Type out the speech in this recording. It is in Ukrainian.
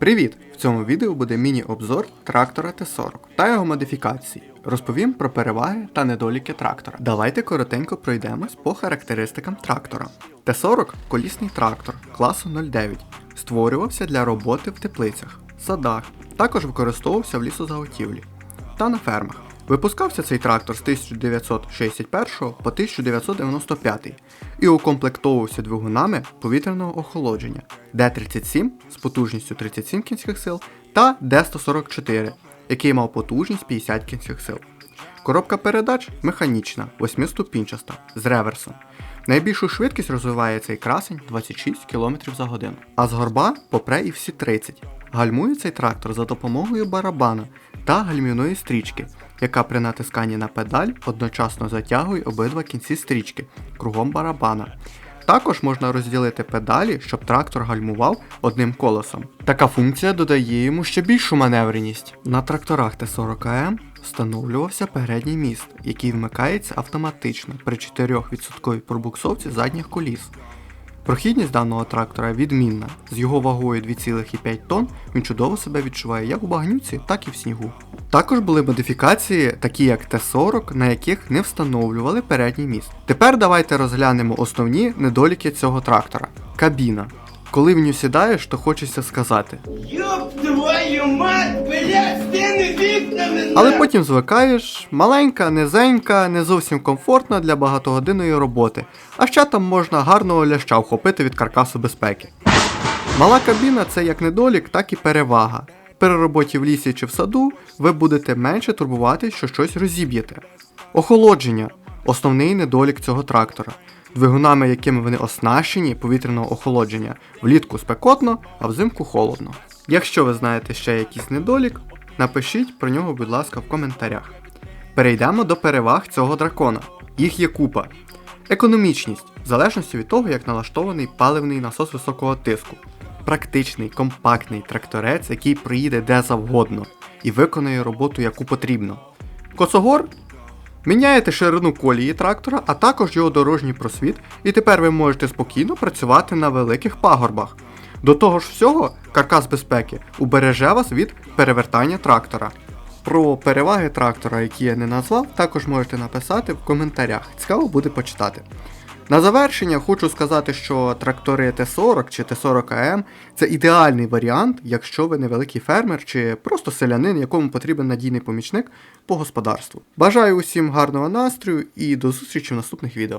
Привіт! В цьому відео буде міні-обзор трактора Т-40 та його модифікації. Розповім про переваги та недоліки трактора. Давайте коротенько пройдемось по характеристикам трактора. Т-40 колісний трактор класу 09. Створювався для роботи в теплицях, садах, також використовувався в лісозаготівлі та на фермах. Випускався цей трактор з 1961 по 1995 і укомплектовувався двигунами повітряного охолодження Д-37 з потужністю 37 кінських сил та Д-144, який мав потужність 50 кінських сил. Коробка передач механічна, 8-ступінчаста, з реверсом. Найбільшу швидкість розвиває цей красень 26 км за годину. А з горба попре і всі 30. Гальмує цей трактор за допомогою барабана та гальмівної стрічки, яка при натисканні на педаль одночасно затягує обидва кінці стрічки кругом барабана. Також можна розділити педалі, щоб трактор гальмував одним колесом. Така функція додає йому ще більшу маневреність. На тракторах Т-40АМ встановлювався передній міст, який вмикається автоматично при 4% пробуксовці задніх коліс. Прохідність даного трактора відмінна. З його вагою 2,5 тонн він чудово себе відчуває як у багнюці, так і в снігу. Також були модифікації, такі як Т-40, на яких не встановлювали передній міст. Тепер давайте розглянемо основні недоліки цього трактора. Кабіна. Коли в нього сідаєш, то хочеться сказати. Ёб твою мать, блядь, стіни вікнами! Але потім звикаєш, маленька, низенька, не зовсім комфортна для багатогодинної роботи, а ще там можна гарного ляща вхопити від каркасу безпеки. Мала кабіна це як недолік, так і перевага. При роботі в лісі чи в саду ви будете менше турбуватись, що щось розіб'єте. Охолодження основний недолік цього трактора. Двигунами, якими вони оснащені повітряного охолодження, влітку спекотно, а взимку холодно. Якщо ви знаєте ще якийсь недолік, напишіть про нього, будь ласка, в коментарях. Перейдемо до переваг цього дракона. Їх є купа. Економічність, в залежності від того, як налаштований паливний насос високого тиску. Практичний, компактний тракторець, який приїде де завгодно і виконує роботу, яку потрібно. Косогор Міняєте ширину колії трактора, а також його дорожній просвіт, і тепер ви можете спокійно працювати на великих пагорбах. До того ж всього, каркас безпеки убереже вас від перевертання трактора. Про переваги трактора, які я не назвав, також можете написати в коментарях. Цікаво буде почитати. На завершення хочу сказати, що трактори Т-40 чи Т-40АМ це ідеальний варіант, якщо ви невеликий фермер чи просто селянин, якому потрібен надійний помічник по господарству. Бажаю усім гарного настрою і до зустрічі в наступних відео.